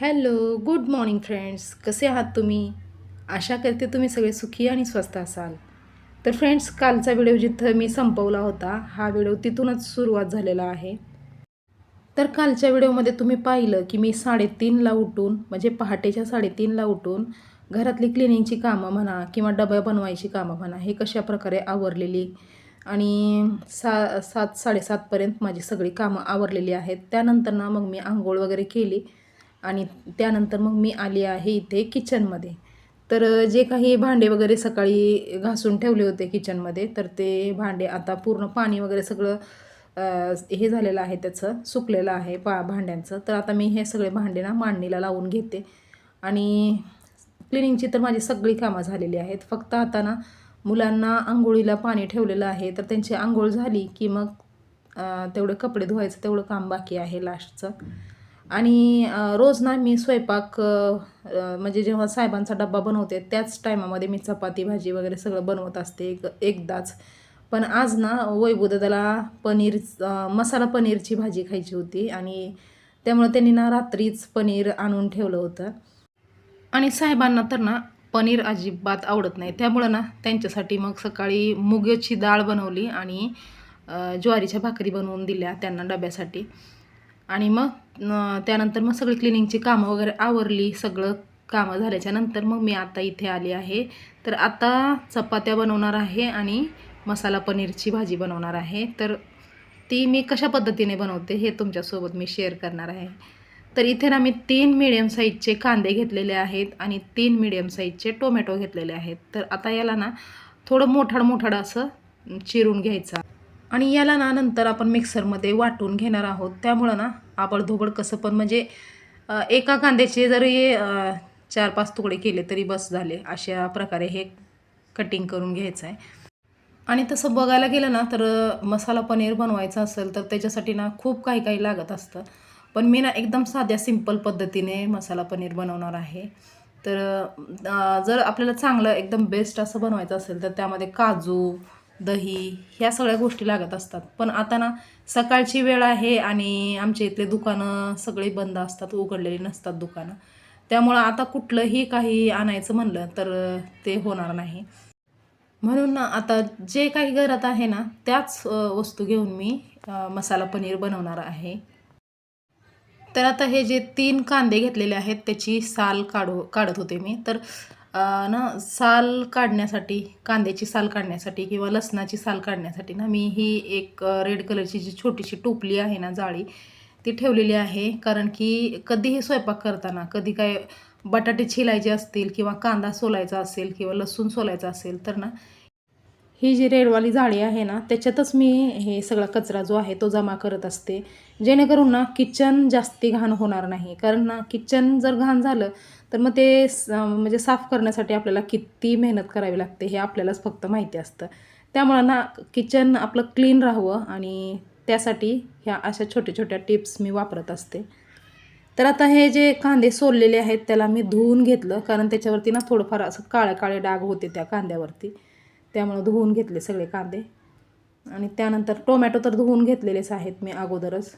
Hello good morning friends. कसे आहात तुम्ही? आशा करते तुम्ही सगळे सुखी आणि स्वस्त असाल. तर फ्रेंड्स कालचा व्हिडिओ जिथं मी संपवला होता हा व्हिडिओ तिथूनच सुरुवात झालेला आहे. तर कालच्या व्हिडिओमध्ये तुम्ही पाहिलं की मी साडेतीनला उठून म्हणजे पहाटेच्या साडेतीनला उठून घरातली क्लिनिंगची कामं म्हणा किंवा डबा बनवायची कामं म्हणा हे कशा प्रकारे आवरलेली आणि सा सात साडेसातपर्यंत माझी सगळी कामं आवरलेली आहेत. त्यानंतर ना मग मी आंघोळ वगैरे केली. आणि त्यानंतर मग मी आली आहे इथे किचनमध्ये. तर जे काही भांडे वगैरे सकाळी घासून ठेवले होते किचनमध्ये तर ते भांडे आता पूर्ण पाणी वगैरे सगळं हे झालेलं आहे त्याचं सुकलेलं आहे पा भांड्यांचं. तर आता मी हे सगळे भांडे ना मांडणीला लावून घेते. आणि क्लिनिंगची तर माझी सगळी कामं झालेली आहेत. फक्त आता ना मुलांना आंघोळीला पाणी ठेवलेलं आहे तर त्यांची आंघोळ झाली की मग तेवढे कपडे धुवायचं तेवढं काम बाकी आहे लास्टचं. आणि रोज ना मी स्वयंपाक म्हणजे जेव्हा साहेबांचा डब्बा बनवते त्याच टायमामध्ये मी चपाती भाजी वगैरे सगळं बनवत असते एक एकदाच. पण आज ना वैभूदादाला पनीर मसाला पनीरची भाजी खायची होती आणि त्यामुळे त्यांनी ना रात्रीच पनीर आणून ठेवलं होतं. आणि साहेबांना तर ना पनीर अजिबात आवडत नाही. त्यामुळं ना त्यांच्यासाठी मग सकाळी मुगाची डाळ बनवली आणि ज्वारीच्या भाकरी बनवून दिल्या त्यांना डब्यासाठी. आणि मग त्यानंतर मग सगळी क्लिनिंगची कामं वगैरे आवरली. सगळं कामं झाल्याच्यानंतर मग मी आता इथे आली आहे. तर आता चपात्या बनवणार आहे आणि मसाला पनीरची भाजी बनवणार आहे. तर ती मी कशा पद्धतीने बनवते हे तुमच्यासोबत मी शेअर करणार आहे. तर इथे ना मी तीन मिडियम साईजचे कांदे घेतलेले आहेत आणि तीन मिडियम साईजचे टोमॅटो घेतलेले आहेत. तर आता याला ना थोडं मोठाड मोठाड असं चिरून घ्यायचा. आणि याला ना नंतर आपण मिक्सरमध्ये वाटून घेणार आहोत. त्यामुळं ना आबडधोबड कसं पण म्हणजे एका कांद्याचे जरी चार पाच तुकडे केले तरी बस झाले अशा प्रकारे हे कटिंग करून घ्यायचं आहे. आणि तसं बघायला गेलं ना तर मसाला पनीर बनवायचं असेल तर त्याच्यासाठी ना खूप काही काही लागत असतं. पण मी ना एकदम साध्या सिंपल पद्धतीने मसाला पनीर बनवणार आहे. तर जर आपल्याला चांगलं एकदम बेस्ट असं बनवायचं असेल तर त्यामध्ये काजू दही ह्या सगळ्या गोष्टी लागत असतात. पण आता ना सकाळची वेळ आहे आणि आमच्या इथले दुकानं सगळे बंद असतात उघडलेली नसतात दुकानं. त्यामुळं आता कुठलंही काही आणायचं म्हणलं तर ते होणार नाही. म्हणून ना आता जे काही घरात आहे ना त्याच वस्तू घेऊन मी मसाला पनीर बनवणार आहे. तर आता हे जे तीन कांदे घेतलेले आहेत त्याची साल काढू काढत होते मी. तर ना साल काढण्यासाठी कांद्याची साल काढण्यासाठी किंवा लसणाची साल काढण्यासाठी ना मी ही एक रेड कलरची जी छोटीशी टोपली आहे ना जाळी ती ठेवलेली आहे. कारण की कधीही स्वयंपाक करताना कधी काय बटाटे छिलायचे असतील किंवा कांदा सोलायचा असेल किंवा लसूण सोलायचा असेल तर ना ही जी रेडवाली जाळी आहे ना त्याच्यातच मी हे सगळा कचरा जो आहे तो जमा करत असते. जेणेकरून ना किचन जास्ती घाण होणार नाही. कारण ना किचन जर घाण झालं तर मग ते स- म्हणजे साफ करण्यासाठी आपल्याला किती मेहनत करावी लागते हे आपल्यालाच फक्त माहिती असतं. त्यामुळं ना किचन आपलं क्लीन राहावं आणि त्यासाठी ह्या अशा छोट्या छोट्या टिप्स मी वापरत असते. तर आता हे जे कांदे सोललेले आहेत त्याला मी धुवून घेतलं. कारण त्याच्यावरती ना थोडंफार असं काळे काळे डाग होते त्या कांद्यावरती. त्यामुळं धुवून घेतले सगळे कांदे. आणि त्यानंतर टोमॅटो तर धुवून घेतलेलेच आहेत मी अगोदरच.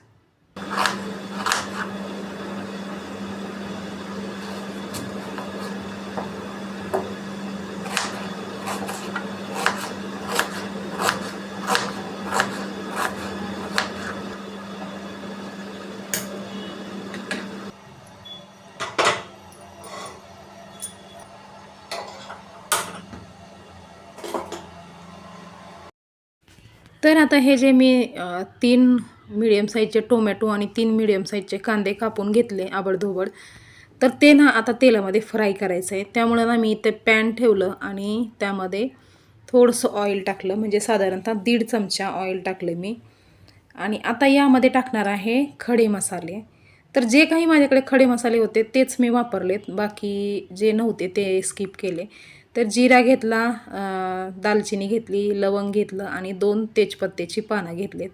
तर आता हे जे मी तीन मिडियम साईजचे टोमॅटो आणि तीन मिडियम साईजचे कांदे कापून घेतले आबडधोबड तर ते ना आता तेलामध्ये फ्राय करायचं आहे त्यामुळं ना मी ते पॅन ठेवलं आणि त्यामध्ये थोडंसं ऑइल टाकलं म्हणजे साधारणतः दीड चमचा ऑइल टाकले मी. आणि आता यामध्ये टाकणार आहे खडे मसाले. तर जे काही माझ्याकडे खडे मसाले होते तेच मी वापरलेत बाकी जे नव्हते ते स्किप केले. तर जिरा घेतला दालचिनी घेतली लवंग घेतलं आणि दोन तेजपत्त्याची पानं घेतलीत.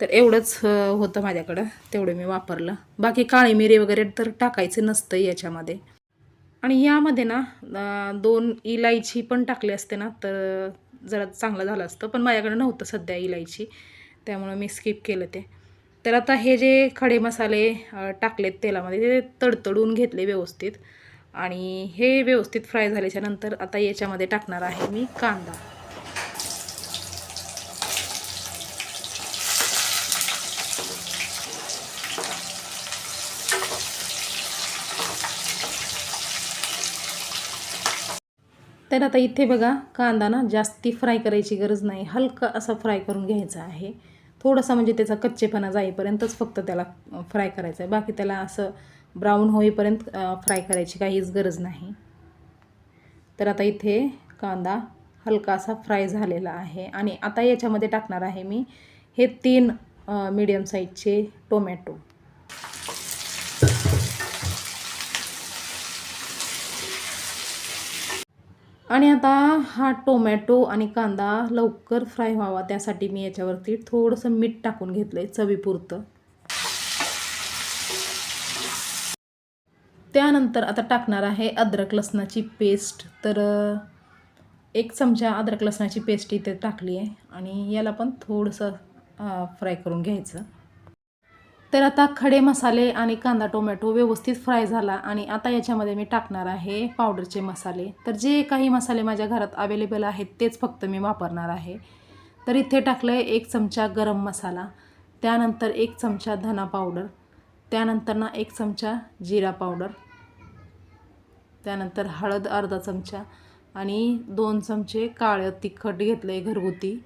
तर एवढंच होतं माझ्याकडं तेवढं मी वापरलं. बाकी काळी मिरी वगैरे तर टाकायचं नसतं याच्यामध्ये. आणि यामध्ये ना दोन इलायची पण टाकली असते ना तर जरा चांगलं झालं असतं. पण माझ्याकडं नव्हतं सध्या इलायची त्यामुळं मी स्किप केलं ते. तर आता हे जे खडे मसाले टाकलेत तेलामध्ये ते तडतडून घेतले व्यवस्थित. आणि हे व्यवस्थित फ्राय झाल्याच्यानंतर आता याच्यामध्ये टाकणार आहे मी कांदा. तर आता इथे बघा कांदा ना जास्ती फ्राय करायची गरज नाही. हलका असा फ्राय करून घ्यायचा आहे. थोडासा म्हणजे त्याचा कच्चेपणा जाईपर्यंतच फक्त त्याला फ्राय करायचं आहे. बाकी त्याला असं ब्राऊन होईपर्यंत फ्राय करायची काहीच गरज नाही. तर आता इथे कांदा हलकासा फ्राय झालेला आहे आणि आता याच्यामध्ये टाकणार आहे मी हे तीन मीडियम साईजचे टोमॅटो आणि आता हा टोमॅटो आणि कांदा लवकर फ्राय व्हावा त्यासाठी मी याच्यावरती थोडंसं मीठ टाकून घेतलं आहे चवीपुरतं. त्यानंतर आता टाकणार आहे अद्रक लसणाची पेस्ट. तर एक चमचा अद्रक लसणाची पेस्ट इथे टाकली आहे आणि याला पण थोडंसं फ्राय करून घ्यायचं. तर आता खडे मसाले आणि कांदा टोमॅटो व्यवस्थित फ्राय झाला आणि आता याच्यामध्ये मी टाकणार आहे पावडरचे मसाले. तर जे काही मसाले माझ्या घरात अवेलेबल आहेत तेच फक्त मी वापरणार आहे. तर इथे टाकलं आहे एक चमचा गरम मसाला त्यानंतर एक चमचा धना पावडर त्यानंतर ना एक चमचा जिरा पावडर त्यानंतर हळद अर्धा चमचा आणि दोन चमचे काळं तिखट घेतलं आहे घरगुती.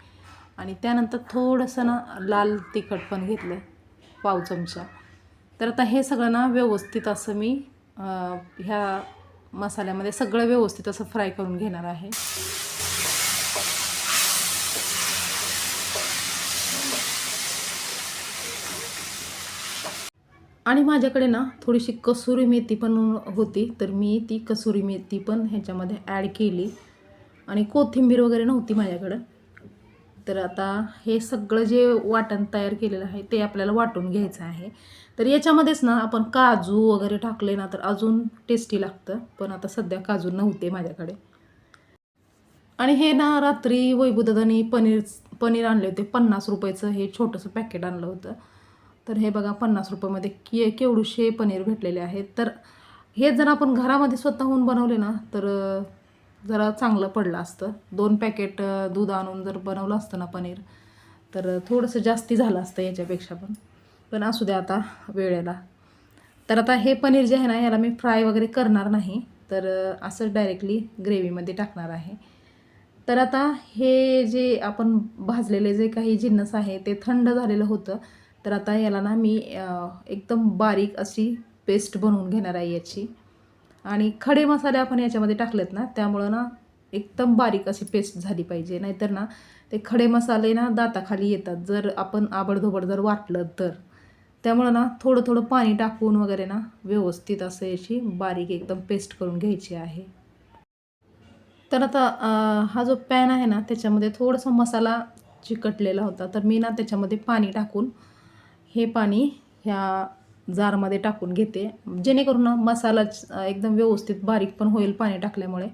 आणि त्यानंतर थोडंसं ना लाल तिखट पण घेतलं आहे पाव चमचा. तर आता हे सगळं ना व्यवस्थित असं मी ह्या मसाल्यामध्ये सगळं व्यवस्थित असं फ्राय करून घेणार आहे. आणि माझ्याकडे ना थोडीशी कसुरी मेथी पण होती तर मी ती कसुरी मेथी पण ह्याच्यामध्ये ॲड केली. आणि कोथिंबीर वगैरे नव्हती माझ्याकडं. तर आता हे सगळं जे वाटण तयार केलेलं आहे ते आपल्याला वाटून घ्यायचं आहे. तर याच्यामध्येच ना आपण काजू वगैरे टाकले ना तर अजून टेस्टी लागतं. पण आता सध्या काजू नव्हते माझ्याकडे. आणि हे ना रात्री वैभुदादानी पनीर पनीर आणले होते पन्नास रुपयाचं हे छोटंसं पॅकेट आणलं होतं. तर हे बघा पन्नास रुपयामध्ये के केवढूशे पनीर भेटलेले आहेत. तर हे जर आपण घरामध्ये स्वतःहून बनवले ना तर जरा चांगलं पडलं असतं. दोन पॅकेट दूध आणून जर बनवलं असतं ना पनीर तर थोडंसं जास्ती झालं असतं याच्यापेक्षा पण. पण असू द्या आता वेळेला. तर आता हे पनीर जे आहे ना याला मी फ्राय वगैरे करणार नाही. तर असंच असं डायरेक्टली ग्रेव्हीमध्ये टाकणार आहे. तर आता हे जे आपण भाजलेले जे काही जिन्नस आहे ते थंड झालेलं होतं. तर आता याला ना मी एकदम बारीक अशी पेस्ट बनवून घेणार आहे याची. आणि खडे मसाले आपण याच्यामध्ये टाकलेत ना त्यामुळं ना एकदम बारीक अशी पेस्ट झाली पाहिजे. नाहीतर ना ते खडे मसाले ना दाताखाली येतात जर आपण आबडधोबड जर वाटलं तर. त्यामुळं ना थोडं थोडं पाणी टाकून वगैरे ना व्यवस्थित असं याची बारीक एकदम पेस्ट करून घ्यायची आहे. तर आता हा जो पॅन आहे ना त्याच्यामध्ये थोडासा मसाला चिकटलेला होता तर मी ना त्याच्यामध्ये पाणी टाकून हे पाणी ह्या जारमध्ये टाकून घेते. जेणेकरून मसालाच मसाला एकदम व्यवस्थित बारीक पण होईल पाणी टाकल्यामुळे.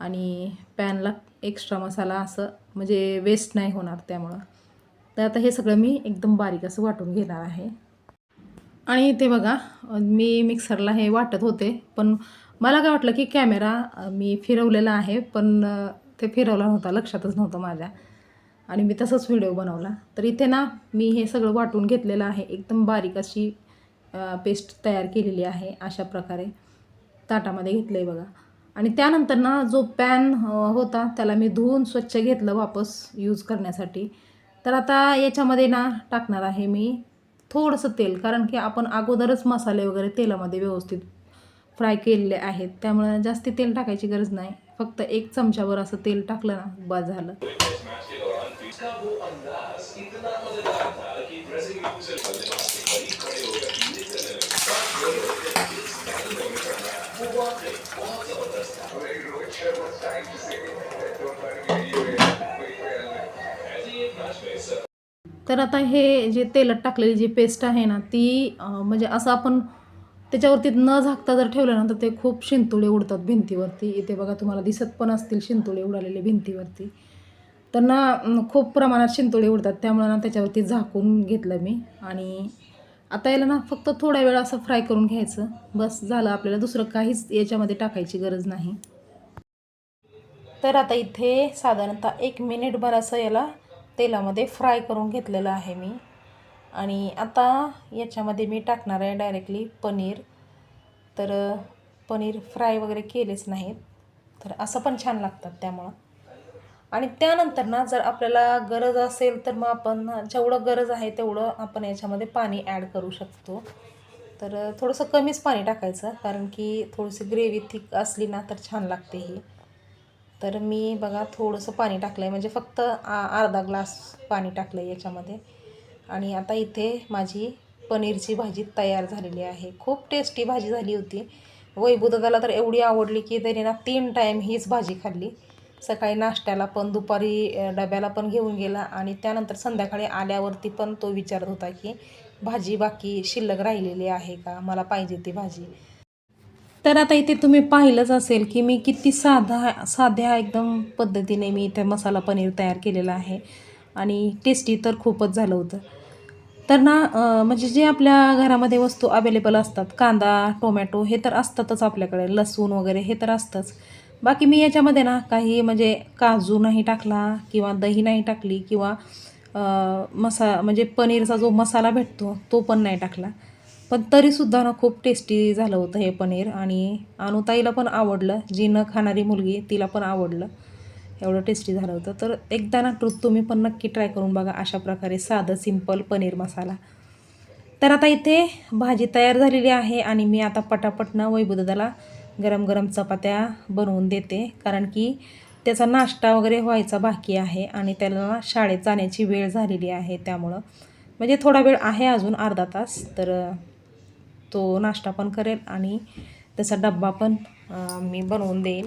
आणि पॅनला एक्स्ट्रा मसाला असं म्हणजे वेस्ट नाही होणार त्यामुळं. तर आता हे सगळं मी एकदम बारीक असं वाटून घेणार आहे. आणि ते बघा मी मिक्सरला हे वाटत होते पण मला काय वाटलं की कॅमेरा मी फिरवलेला आहे पण ते फिरवला नव्हता लक्षातच नव्हतं माझ्या. आणि मी तसंच व्हिडिओ बनवला. तर इथे ना मी हे सगळं वाटून घेतलेलं आहे. एकदम बारीक अशी पेस्ट तयार केलेली आहे अशा प्रकारे. ताटामध्ये घेतलं आहे बघा. आणि त्यानंतर ना जो पॅन होता त्याला मी धुवून स्वच्छ घेतलं वापस यूज करण्यासाठी. तर आता याच्यामध्ये ना टाकणार आहे मी थोडंसं तेल. कारण की आपण अगोदरच मसाले वगैरे तेलामध्ये व्यवस्थित फ्राय केलेले आहेत. त्यामुळे जास्ती तेल टाकायची गरज नाही. फक्त एक चमच्यावर असं तेल टाकलं ना बस झालं. तर आता हे जे तेलात टाकलेली जी पेस्ट आहे ना ती म्हणजे असं आपण त्याच्यावरती न झाकता जर ठेवलं ना तर ते खूप शिंतुळे उडतात भिंतीवरती. इथे बघा तुम्हाला दिसत पण असतील शिंतुळे उडालेले भिंतीवरती. तर ना खूप प्रमाणात शिंतोळे उडतात. त्यामुळे ना त्याच्यावरती झाकून घेतलं मी. आणि आता याला ना फक्त थोडा वेळ असं फ्राय करून घ्यायचं. बस झालं. आपल्याला दुसरं काहीच याच्यामध्ये टाकायची गरज नाही. तर आता इथे साधारणतः एक मिनिटभर असं याला तेलामध्ये फ्राय करून घेतलेलं आहे मी. आणि आता याच्यामध्ये मी टाकणार आहे डायरेक्टली पनीर. तर पनीर फ्राय वगैरे केलेच नाहीत. तर असं पण छान लागतात त्यामुळं. आणि त्यानंतर ना जर आपल्याला गरज असेल तर मग आपण जेवढं गरज आहे तेवढं आपण याच्यामध्ये पाणी ॲड करू शकतो. तर थोडंसं कमीच पाणी टाकायचं कारण की थोडीशी ग्रेव्ही थिक असली ना तर छान लागते ही. तर मी बघा थोडंसं पाणी टाकलं आहे म्हणजे फक्त आ- अर्धा ग्लास पाणी टाकलं आहे याच्यामध्ये. आणि आता इथे माझी पनीरची भाजी तयार झालेली आहे. खूप टेस्टी भाजी झाली होती. वैभूदादाला तर एवढी आवडली की त्याने ना तीन टाईम हीच भाजी खाल्ली. सकाळी नाश्त्याला पण दुपारी डब्याला पण घेऊन गेला आणि त्यानंतर संध्याकाळी आल्यावरती पण तो विचारत होता की भाजी बाकी शिल्लक राहिलेली आहे का? मला पाहिजे ती भाजी. तर आता इथे तुम्ही पाहिलंच असेल की मी किती साधा साध्या एकदम पद्धतीने मी इथे मसाला पनीर तयार केलेला आहे. आणि टेस्टी तर खूपच झालं होतं. तर ना म्हणजे जे आपल्या घरामध्ये वस्तू अवेलेबल असतात कांदा टोमॅटो हे तर असतातच आपल्याकडे. लसूण वगैरे हे तर असतंच. बाकी मी याच्यामध्ये ना काही म्हणजे काजू नाही टाकला किंवा दही नाही टाकली किंवा मसा म्हणजे पनीरचा जो मसाला भेटतो तो पण नाही टाकला. पण तरीसुद्धा ना खूप टेस्टी झालं होतं हे पनीर आणि अनुताईला पण आवडलं. जी न खाणारी मुलगी तिला पण आवडलं. एवढं टेस्टी झालं होतं. तर एकदा ना ट्रूथ तुम्ही पण नक्की ट्राय करून बघा अशा प्रकारे साधं सिंपल पनीर मसाला. तर आता इथे भाजी तयार झालेली आहे आणि मी आता पटापटनं ना गरम गरम चपात्या बनवून देते. कारण की त्याचा नाश्ता वगैरे व्हायचा बाकी आहे आणि त्याला शाळेत जाण्याची वेळ झालेली आहे त्यामुळं. म्हणजे थोडा वेळ आहे अजून अर्धा तास तर तो नाश्ता पण करेल आणि त्याचा डब्बा पण मी बनवून देईल